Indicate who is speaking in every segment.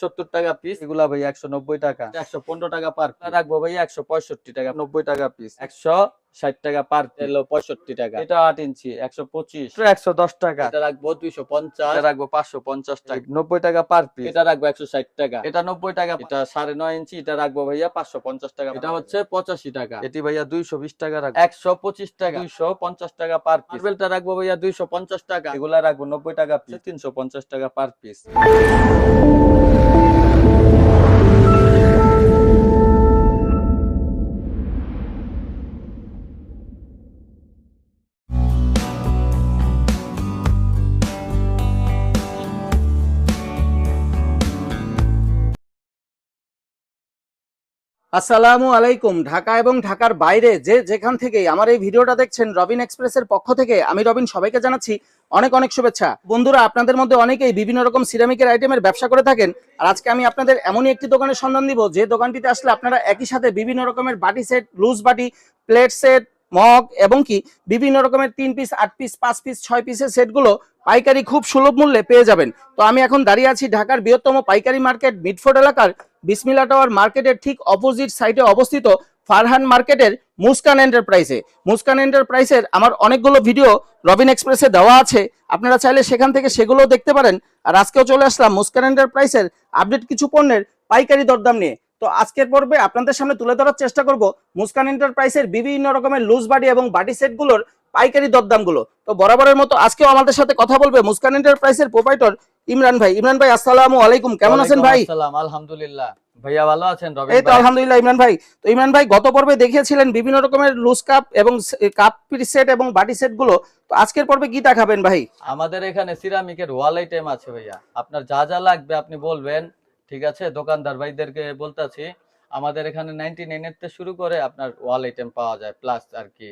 Speaker 1: সত্তর টাকা পিস এগুলা ভাই একশো নব্বই টাকা। একশো পনেরো টাকা পার রাখব ভাই একশো পঁয়ষট্টি টাকা নব্বই টাকা পিস একশো ষাট টাকা পার এলো পঁয়ষট্টি টাকা। এটা আট ইঞ্চি একশো পঁচিশ। একশো দশ টাকা। এটা রাখব দুইশো পঞ্চাশ। রাখব পাঁচশো পঞ্চাশ টাকা। নব্বই টাকা পার পিস এটা রাখব একশো ষাট টাকা। এটা নব্বই টাকা এটা সাড়ে নয় ইঞ্চি এটা রাখব ভাইয়া পাঁচশো পঞ্চাশ টাকা এটা হচ্ছে পঁচাশি টাকা। এটি ভাইয়া দুইশো বিশ টাকা রাখব। একশো পঁচিশ টাকা। দুইশো পঞ্চাশ টাকা পার পিস বেলটা রাখব ভাইয়া দুইশো পঞ্চাশ টাকা। এগুলা রাখব নব্বই টাকা পিস তিনশো পঞ্চাশ টাকা পার পিস
Speaker 2: আসসালামু আলাইকুম। ঢাকা এবং ঢাকার বাইরে যে যেখান থেকেই আমার এই ভিডিওটা দেখছেন রবিন এক্সপ্রেসের পক্ষ থেকে আমি রবিন সবাইকে জানাচ্ছি অনেক অনেক শুভেচ্ছা। বন্ধুরা, আপনাদের মধ্যে অনেকেই বিভিন্ন রকম সিরামিকের আইটেমের ব্যবসা করে থাকেন। আর আজকে আমি আপনাদের এমনই একটি দোকানের সন্ধান দিব, যে দোকানটিতে আসলে আপনারা একই সাথে বিভিন্ন রকমের বাটি সেট, লুজ বাটি, প্লেট সেট, মগ এবং কি বিভিন্ন রকমের তিন পিস, আট পিস, পাঁচ পিস, ছয় পিসের সেটগুলো পাইকারি খুব সুলভ মূল্যে পেয়ে যাবেন। তো আমি এখন দাঁড়িয়ে আছি ঢাকার বৃহত্তম পাইকারি মার্কেট মিডফোর্ড এলাকার বিসমিলা টাওয়ার মার্কেটের ঠিক অপোজিট সাইডে অবস্থিত ফারহান মার্কেটের মুস্কান এন্টারপ্রাইজে মুস্কান এন্টারপ্রাইজের আমার অনেকগুলো ভিডিও রবিন এক্সপ্রেসে দেওয়া আছে। আপনারা চাইলে সেখান থেকে সেগুলো দেখতে পারেন। আর আজকেও চলে আসলাম মুস্কান এন্টারপ্রাইজের আপডেট কিছু পণ্যের পাইকারি দরদাম নিয়ে। তো আজকের পর্বে আপনাদের সামনে তুলে ধরার চেষ্টা করব মুস্কান এন্টারপ্রাইজের বিভিন্ন রকমের লুজ বাডি এবং বাডি সেটগুলোর পাইকারি দরদামগুলো। তো বরাবরের মতো আজকেও আমাদের সাথে কথা বলবে মুস্কান এন্টারপ্রাইজের প্রোপাইটর ইমরান ভাই। ইমরান ভাই আসসালামু আলাইকুম। কেমন আছেন ভাই?
Speaker 1: আলহামদুলিল্লাহ। ভাইয়া ভালো আছেন রবিন
Speaker 2: এই তো আলহামদুলিল্লাহ ইমরান ভাই। তো ইমরান ভাই গত পর্বে দেখিয়েছিলেন বিভিন্ন রকমের লুজ কাপ এবং কাপ সেট এবং বাটি সেটগুলো। তো আজকের পর্বে কি দেখাবেন ভাই?
Speaker 1: আমাদের এখানে সিরামিকের ওয়াল আইটেম আছে ভাইয়া। আপনার যা যা লাগবে আপনি বলবেন ঠিক আছে? দোকানদার ভাইদেরকে বলতেছি। আমাদের এখানে নাইনটি নাইনের থেকে শুরু করে আপনার ওয়াল আইটেম পাওয়া যায় প্লাস আর কি।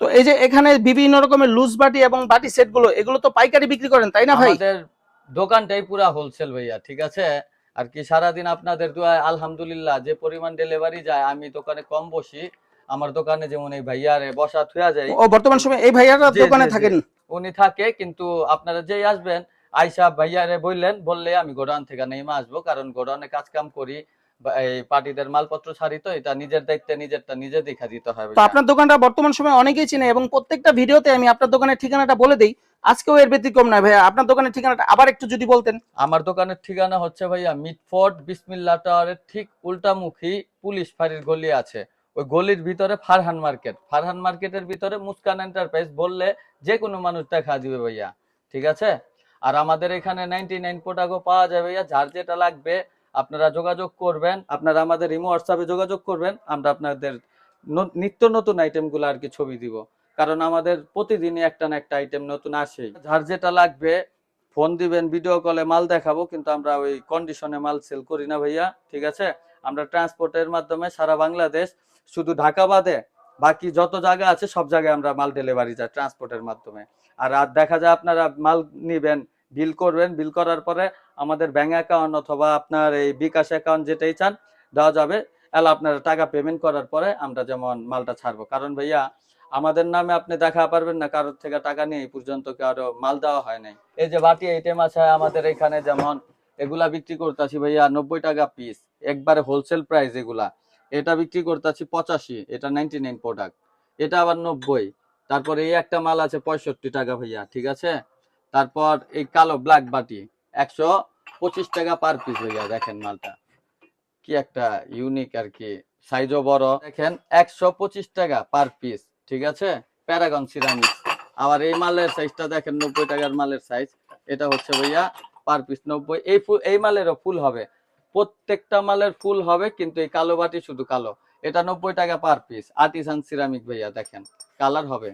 Speaker 2: তো এই যে এখানে বিভিন্ন রকমের লুজ বাটি এবং বাটি সেটগুলো এগুলো তো পাইকারি বিক্রি করেন তাই না ভাই?
Speaker 1: আমাদের দোকানটাই পুরা হোলসেল ভাইয়া ঠিক আছে? আর কি সারাদিন আপনাদের দোয়ায় আলহামদুলিল্লাহ যে পরিমাণ ডেলিভারি যায় আমি দোকানে কম বসি। আমার দোকানে যেমন এই ভাইয়ারে বসা থুয়া যায়।
Speaker 2: ও বর্তমান সময় এই ভাইয়ারা দোকানে। থাকেন?
Speaker 1: উনি থাকে কিন্তু আপনারা যেই আসবেন আইসা ভাইয়ারে বললেন বললে আমি গোডাউন থেকে নেমে আসব কারণ গোডাউনে কাজ কাম করি। এই পার্টিদের মালপত্র ছাড়ি তো এটা নিজের দায়িত্বে নিজেরটা নিজে দেখা দিতে হবে।
Speaker 2: তো আপনার দোকানটা বর্তমান সময় অনেকেই চিনে এবং প্রত্যেকটা ভিডিওতে আমি আপনার দোকানের ঠিকানাটা বলে দিই। আজকেও এর ব্যতিক্রম নয় ভাইয়া। আপনার দোকানের ঠিকানাটা আবার একটু যদি বলতেন।
Speaker 1: আমার দোকানের ঠিকানা হচ্ছে ভাইয়া মিটফোর্ট বিসমিল্লা টাওয়ারের ঠিক উল্টামুখী পুলিশ ফাঁড়ির গলি আছে। ওই গলির ভিতরে ফারহান মার্কেট। ফারহান মার্কেটের ভিতরে মুস্কান এন্টারপ্রাইজ বললে যে কোনো মানুষ দেখা দিবে ভাইয়া। ঠিক আছে? আর আমাদের এখানে নাইনটি নাইন প্রোডাক্টও পাওয়া যাবে ভাইয়া। যার যেটা লাগবে আপনারা যোগাযোগ করবেন, আপনারা আমাদের ইমো হোয়াটসঅ্যাপে যোগাযোগ করবেন, আমরা আপনাদের নিত্য নতুন আইটেমগুলো আর কি ছবি দিব। কারণ আমাদের প্রতিদিনই একটা না একটা আইটেম নতুন আসে। যার যেটা লাগবে ফোন দিবেন ভিডিও কলে মাল দেখাবো, কিন্তু আমরা ওই কন্ডিশনে মাল সেল করি না ভাইয়া, ঠিক আছে? আমরা ট্রান্সপোর্টের মাধ্যমে সারা বাংলাদেশ, শুধু ঢাকা বাদে বাকি যত জায়গা আছে, সব জায়গায় আমরা মাল ডেলিভারি যায় ট্রান্সপোর্টের মাধ্যমে। আর আর দেখা যায় আপনারা মাল নিবেন বিল করবেন বিল করার পরে আমাদের ব্যাঙ্ক অ্যাকাউন্ট অথবা আপনার এই বিকাশ অ্যাকাউন্ট যেটাই চান, দেওয়া যাবে। এলা আপনারা টাকা পেমেন্ট করার পরে আমরা যেমন মালটা ছাড়বো। কারণ ভাইয়া, আমাদের নামে আপনি দেখা পারবেন না, কারোর থেকে টাকা নিয়ে এই পর্যন্ত কারও মাল দেওয়া হয় নাই। এই যে বাটি আইটেম আছে আমাদের এখানে যেমন, এগুলা বিক্রি করতেছি ভাইয়া নব্বই টাকা পিস একবারে হোলসেল প্রাইস এগুলা। এটা বিক্রি করতেছি পঁচাশি, এটা নাইনটি নাইন প্রোডাক্ট এটা আবার নব্বই। তারপরে এই একটা মাল আছে পঁয়ষট্টি টাকা ভাইয়া, ঠিক আছে? তারপর এই কালো ব্ল্যাক বাটি। একশো পঁচিশ টাকা পার পিস ভাইয়া দেখেন মালটা। কি একটা ইউনিক আর কি। সাইজও বড়। দেখেন, একশো পঁচিশ টাকা পার পিস ঠিক আছে? প্যারাগন সিরামিক আবার এই মালের সাইজটা দেখেন, নব্বই টাকার মালের সাইজ এটা হচ্ছে ভাইয়া পার পিস নব্বই। এই ফুল, এই মালেরও ফুল হবে। প্রত্যেকটা মালের ফুল হবে, কিন্তু এই কালো বাটি শুধু কালো। এটা নব্বই টাকা পার পিস আর্টিসান সিরামিক ভাইয়া, দেখেন। কালার হবে।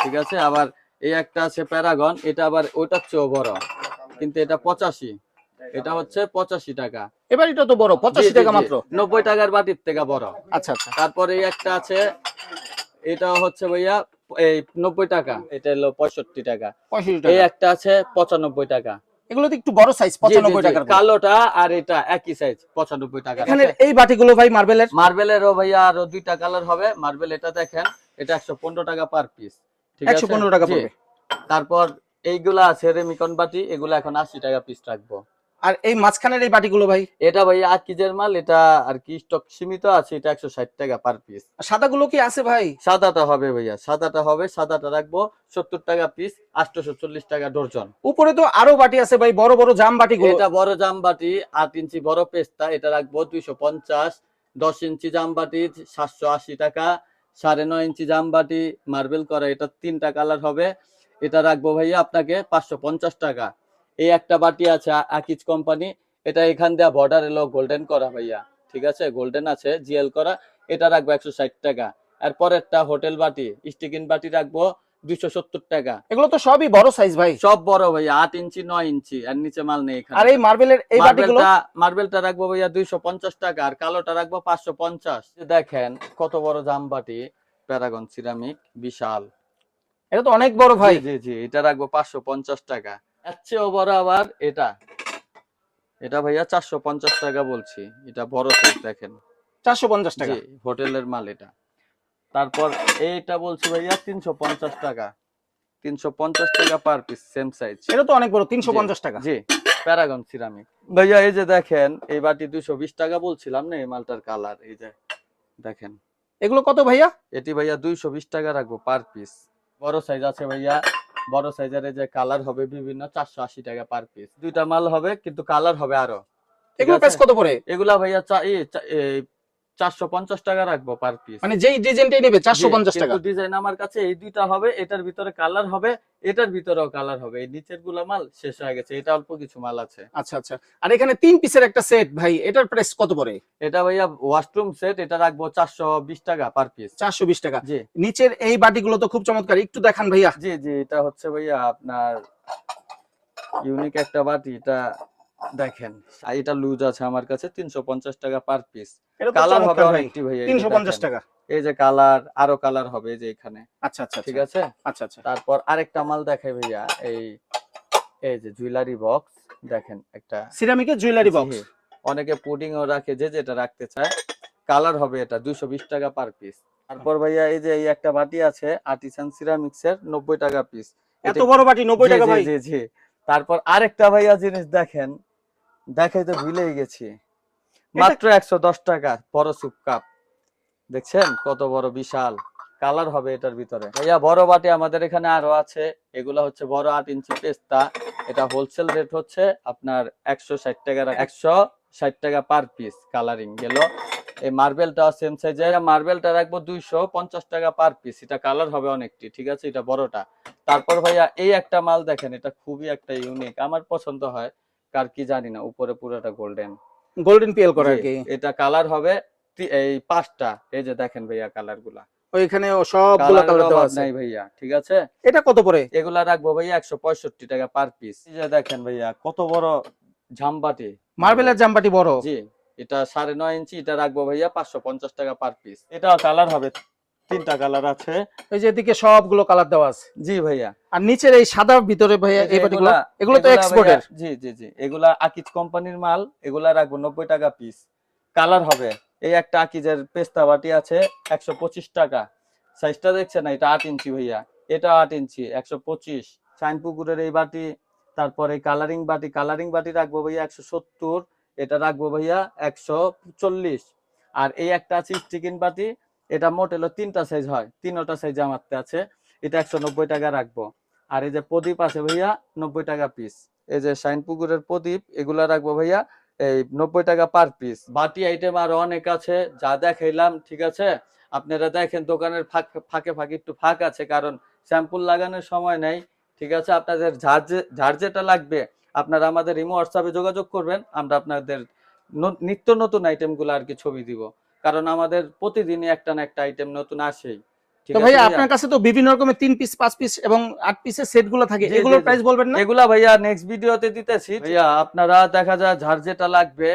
Speaker 1: ঠিক আছে? আবার এই একটা আছে প্যারাগন এটা আবার ওটার চেয়েও বড়। কিন্তু এটা পঁচাশি। এটা হচ্ছে পঁচাশি টাকা।
Speaker 2: এবার এটা তো বড় পঁচাশি টাকা মাত্র?
Speaker 1: নব্বই টাকার বাটির থেকে বড়।
Speaker 2: আচ্ছা আচ্ছা।
Speaker 1: তারপরে একটা আছে এটা হচ্ছে ভাইয়া এই নব্বই টাকা। এটা হলো পঁয়ষট্টি টাকা। এই একটা আছে পঁচানব্বই টাকা।
Speaker 2: এগুলো তো একটু বড় সাইজ
Speaker 1: জি, জি,
Speaker 2: পঁচানব্বই
Speaker 1: জি,
Speaker 2: টাকার
Speaker 1: কালোটা আর এটা একই সাইজ পঁচানব্বই টাকা।
Speaker 2: এখানে এই বাটিগুলো ভাই মার্বেলের?
Speaker 1: মার্বেলেরও ভাইয়া আরও দুইটা কালার হবে। মার্বেল এটা দেখেন এটা একশো পনেরো টাকা পার পিস ঠিক আছে?
Speaker 2: একশো পনেরো টাকা পড়বে।
Speaker 1: তারপর এইগুলা আছে রেমিকন বাটি এগুলা এখন আশি টাকা পিস রাখব।
Speaker 2: আর এই মাঝখানের এই বাটিগুলো ভাই?
Speaker 1: এটা ভাইয়া আকিজের মাল এটা আর কি স্টক সীমিত আছে এটা একশো ষাট টাকা পার পিস
Speaker 2: সাদাগুলো কি আছে ভাই?
Speaker 1: সাদাটা হবে ভাইয়া সাদাটা হবে সাদাটা রাখব সত্তর টাকা পিস আটশোশো চল্লিশ টাকা ডর্জন।
Speaker 2: উপরে তো আরও বাটি আছে ভাই বড় বড় জাম বাটিগুলো।
Speaker 1: এটা বড় জামবাটি আট ইঞ্চি বড় পেস্তা এটা রাখব দুইশো পঞ্চাশ দশ ইঞ্চি জামবাটি সাতশো আশি টাকা সাড়ে নয় ইঞ্চি জামবাটি মার্বেল করা এটা তিনটা কালার হবে। এটা রাখব ভাইয়া আপনাকে পাঁচশো পঞ্চাশ টাকা। এই একটা বাটি আছে আকিজ কোম্পানি এটা এখান দিয়ে বর্ডার এলো গোল্ডেন করা ভাইয়া ঠিক আছে? গোল্ডেন আছে জিএল করা এটা রাখব একশো ষাট টাকা। আর পরেরটা হোটেল বাটি স্টিকিন বাটি রাখব দুইশো সত্তর টাকা।
Speaker 2: এগুলো তো সবই বড় সাইজ ভাই।
Speaker 1: সব বড় ভাইয়া আট ইঞ্চি নয় ইঞ্চি আর নিচে মাল নেই
Speaker 2: আর এই মার্বেলের এই
Speaker 1: মার্বেলটা মার্বেলটা রাখব ভাইয়া দুইশো পঞ্চাশ টাকা আর কালোটা রাখব পাঁচশো পঞ্চাশ। দেখেন কত বড় জামবাটি প্যারাগন সিরামিক বিশাল।
Speaker 2: এটা তো অনেক বড় ভাই।
Speaker 1: জি জি এটা রাখব পাঁচশো পঞ্চাশ টাকা। এর চেয়েও বড় আবার এটা। এটা ভাইয়া চারশো পঞ্চাশ টাকা বলছি। এটা বড় সাইজ দেখেন।
Speaker 2: চারশো পঞ্চাশ টাকা।
Speaker 1: হোটেলের মাল এটা। তারপর এইটা বলছি ভাইয়া তিনশো পঞ্চাশ টাকা। তিনশো পঞ্চাশ টাকা পার পিস সেম সাইজ
Speaker 2: এটা তো অনেক বড় তিনশো পঞ্চাশ টাকা।
Speaker 1: G Paragon ceramic. ভাইয়া এই যে দেখেন এই বাটি দুইশো বিশ টাকা বলছিলাম না এই মালটার কালার এই যে দেখেন।
Speaker 2: এগুলো কত ভাইয়া?
Speaker 1: এটি ভাইয়া দুইশো বিশ টাকা রাখব পার পিস বড় সাইজ আছে ভাইয়া। বড় সাইজের যে কালার হবে বিভিন্ন চারশো আশি টাকা পার পিস দুইটা মাল হবে কিন্তু কালার হবে আরও।
Speaker 2: এগুলো প্রাইস কত পড়ে?
Speaker 1: এগুলা ভাইয়া চা- এই চা- এই চারশো পঞ্চাশ টাকা রাখব পার পিস
Speaker 2: মানে যেই ডিজাইনটাই নেবে টাকা।
Speaker 1: ডিজাইন আমার কাছে এই দুইটা হবে এটার ভিতরে কালার হবে এটার ভিতরেও কালার হবে। এই নিচেরগুলা মাল শেষ হয়ে গেছে এটা অল্প কিছু মাল আছে।
Speaker 2: আচ্ছা আচ্ছা। আর এখানে তিন পিসের একটা সেট ভাই এটার প্রাইস কত পড়ে?
Speaker 1: এটা ভাইয়া ওয়াশরুম সেট এটা রাখব চারশো বিশ টাকা পার পিস
Speaker 2: চারশো বিশ টাকা।
Speaker 1: জি।
Speaker 2: নিচের এই বাটিগুলো তো খুব চমৎকার একটু দেখান ভাইয়া।
Speaker 1: জি জি এটা হচ্ছে ভাইয়া আপনার ইউনিক একটা বাটি এটা দেখেন। এটা লুজ আছে আমার কাছে তিনশো পঞ্চাশ টাকা পার পিস কালার হবে অনেকটি ভাইয়া এই যে
Speaker 2: তিনশো পঞ্চাশ
Speaker 1: দেখেন।
Speaker 2: টাকা।
Speaker 1: এই যে কালার আরও কালার হবে যে এখানে।
Speaker 2: আচ্ছা আচ্ছা
Speaker 1: ঠিক
Speaker 2: আচ্ছা।
Speaker 1: আছে?
Speaker 2: আচ্ছা আচ্ছা।
Speaker 1: তারপর আরেকটা মাল দেখাই ভাইয়া এই এই যে জুয়েলারি বক্স দেখেন একটা।
Speaker 2: সিরামিকের জুয়েলারি বক্স
Speaker 1: অনেকে পুডিং ও রাখে যে যেটা রাখতে চায় কালার হবে এটা দুইশো বিশ টাকা পার পিস তারপর ভাইয়া এই যে এই একটা বাটি আছে আর্টিসান সিরামিক্স এর নব্বই টাকা পিস
Speaker 2: এত বড় বাটি নব্বই টাকা ভাই।
Speaker 1: জি জি। তারপর আরেকটা ভাইয়া জিনিস দেখেন দেখাইতে ভুলেই গেছি। মাত্র একশো দশ টাকা বড় সুপ কাপ দেখছেন? কত বড় বিশাল। কালার হবে এটার ভিতরে। ভাইয়া বড় বাটি আমাদের এখানে আরও আছে। এগুলা হচ্ছে বড় আট ইঞ্চি পেস্তা। এটা হোলসেল রেট হচ্ছে আপনার একশো ষাট টাকা একশো ষাট টাকা পার পিস কালারিং গেল? এই মার্বেলটা সেম সাইজের মার্বেলটা রাখব দুইশো পঞ্চাশ টাকা পার পিস এটা কালার হবে অনেকটি ঠিক আছে? এটা বড়টা। তারপর ভাইয়া এই একটা মাল দেখেন এটা খুবই একটা ইউনিক আমার পছন্দ হয়। কার কি জানি না উপরে পুরোটা গোল্ডেন
Speaker 2: গোল্ডেন পিএল করা আর কি?
Speaker 1: এটা কালার হবে এই পাঁচটা। এই যে দেখেন ভাইয়া কালারগুলা।
Speaker 2: ওইখানে সবগুলো
Speaker 1: কালার
Speaker 2: দেওয়া আছে।
Speaker 1: নাই ভাইয়া ঠিক আছে?
Speaker 2: এটা কত পড়ে?
Speaker 1: এগুলা রাখব ভাইয়া একশো পঁয়ষট্টি টাকা পার পিস এই যে দেখেন ভাইয়া কত বড় ঝামবাটি
Speaker 2: মার্বেলের জামবাটি বড়?
Speaker 1: জি এটা সাড়ে নয় ইঞ্চি এটা রাখব ভাইয়া পাঁচশো পঞ্চাশ টাকা পার পিস এটা কালার হবে তিনটা কালার আছে।
Speaker 2: এই যে এদিকে সবগুলো কালার দেওয়া আছে।
Speaker 1: জি ভাইয়া।
Speaker 2: আর নিচের এই সাদা ভিতরে ভাইয়া
Speaker 1: এই
Speaker 2: বাটিগুলো
Speaker 1: এগুলা-
Speaker 2: তো এক্সপোর্টের
Speaker 1: জি জি জি। এগুলা আকিজ কোম্পানির মাল এগুলা রাখব নব্বই টাকা পিস কালার হবে। এই একটা আকিজের পেস্তা বাটি আছে একশো পঁচিশ টাকা। সাইজটা দেখছেন না? এটা আট ইঞ্চি ভাইয়া। এটা আট ইঞ্চি একশো পঁচিশ। চাইন পুকুরের এই বাটি তারপরে কালারিং বাটি। কালারিং বাটি রাখব ভাইয়া একশো সত্তর। এটা রাখব ভাইয়া একশো চল্লিশ। আর এই একটা আছে স্টিকিন বাটি এটা মোটেলো তিনটা সাইজ হয়। তিনটা সাইজ আমারতে আছে। এটা একশো নব্বই টাকা রাখব। আর এই যে প্রদীপ আছে ভাইয়া, নব্বই টাকা পিস এই যে শাইন পুকুরের প্রদীপ, এগুলা রাখব ভাইয়া, এই নব্বই টাকা পার পিস বাটি আইটেম আরও অনেক আছে, যা দেখাইলাম, ঠিক আছে? আপনারা দেখেন দোকানের ফাঁক, ফাঁকে ফাঁকে একটু ফাঁক আছে, কারণ স্যাম্পল লাগানোর সময় নেই, ঠিক আছে? আপনাদের ঝাড় যেটা লাগবে, আপনারা আমাদের ইমো, হোয়াটসঅ্যাপে যোগাযোগ করবেন, আমরা আপনাদের নিত্য নতুন আইটেমগুলো আর কি ছবি দিব। কারণ আমাদের প্রতিদিনই একটা না একটা আইটেম নতুন আসেই।
Speaker 2: তো ভাইয়া? আপনার কাছে তো বিভিন্ন রকমের তিন পিস পাঁচ পিস এবং আট পিসের সেটগুলো থাকে এগুলোর প্রাইস বলবেন না?
Speaker 1: এগুলা ভাইয়া নেক্সট ভিডিওতে দিতেছি। ভাইয়া আপনারা দেখা যায় যার যেটা লাগবে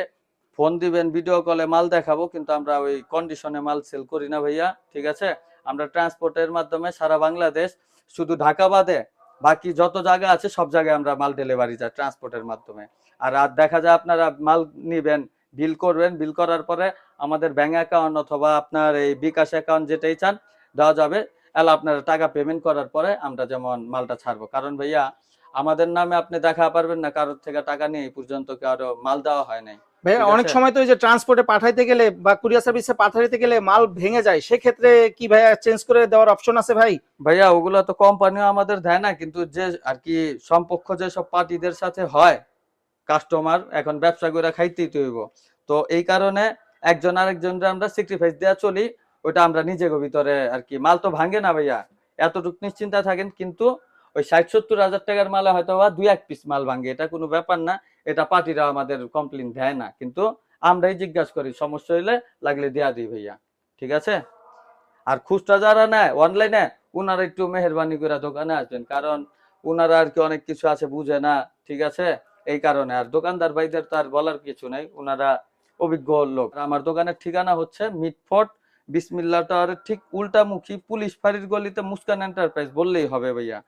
Speaker 1: ফোন দিবেন ভিডিও কলে মাল দেখাবো কিন্তু আমরা ওই কন্ডিশনে মাল সেল করি না ভাইয়া ঠিক আছে? আমরা ট্রান্সপোর্টের মাধ্যমে সারা বাংলাদেশ শুধু ঢাকা বাদে বাকি যত জায়গা আছে সব জায়গায় আমরা মাল ডেলিভারি যায় ট্রান্সপোর্টের মাধ্যমে। আর আর দেখা যায় আপনারা মাল নিবেন বিল করবেন বিল করার পরে আমাদের ব্যাঙ্ক অ্যাকাউন্ট অথবা আপনার এই বিকাশ অ্যাকাউন্ট যেটাই চান দেওয়া যাবে। তাহলে আপনারা টাকা পেমেন্ট করার পরে আমরা যেমন মালটা ছাড়বো। কারণ ভাইয়া আমাদের নামে আপনি দেখা পারবেন না কারোর থেকে টাকা নিয়ে এই পর্যন্ত কারও মাল দেওয়া হয় নাই।
Speaker 2: ভাইয়া অনেক সময় তো এই যে ট্রান্সপোর্টে পাঠাইতে গেলে বা কুরিয়ার সার্ভিসে পাঠাইতে গেলে মাল ভেঙে যায় সেক্ষেত্রে কি ভাইয়া চেঞ্জ করে দেওয়ার অপশন আছে ভাই?
Speaker 1: ভাইয়া ওগুলো তো কোম্পানিও আমাদের দেয় না কিন্তু যে আর কি সম্পর্ক যেসব পার্টিদের সাথে হয় কাস্টমার এখন ব্যবসা করে খাইতেই তৈব। তো এই কারণে একজন আরেকজনকে আমরা স্যাক্রিফাইস দেওয়া চলি ওটা আমরা নিজেকে ভিতরে আর কি মাল তো ভাঙে না ভাইয়া, এতটুক নিশ্চিন্তা থাকেন, কিন্তু ওই ষাট সত্তর হাজার টাকার মালে হয়তো বা দুই এক পিস মাল ভাঙে, এটা কোনো ব্যাপার না, এটা পার্টিরা আমাদের কমপ্লেন দেয় না। কিন্তু আমরাই জিজ্ঞাসা করি, সমস্যা হইলে লাগলে দেয়া দিই ভাইয়া, ঠিক আছে? আর খুচরা যারা নেয় অনলাইনে উনারা একটু মেহরবানি করে দোকানে আসবেন, কারণ উনারা আর কি অনেক কিছু আছে, বুঝে না, ঠিক আছে? এই কারণে। আর দোকানদার ভাইদের তো আর বলার কিছু নাই ওনারা অভিজ্ঞ লোক। আমার দোকানের ঠিকানা হচ্ছে মিটফোর্ট বিসমিল্লা আর ঠিক উল্টামুখী পুলিশ ফাঁড়ির গলিতে মুস্কান এন্টারপ্রাইজ, বললেই হবে ভাইয়া।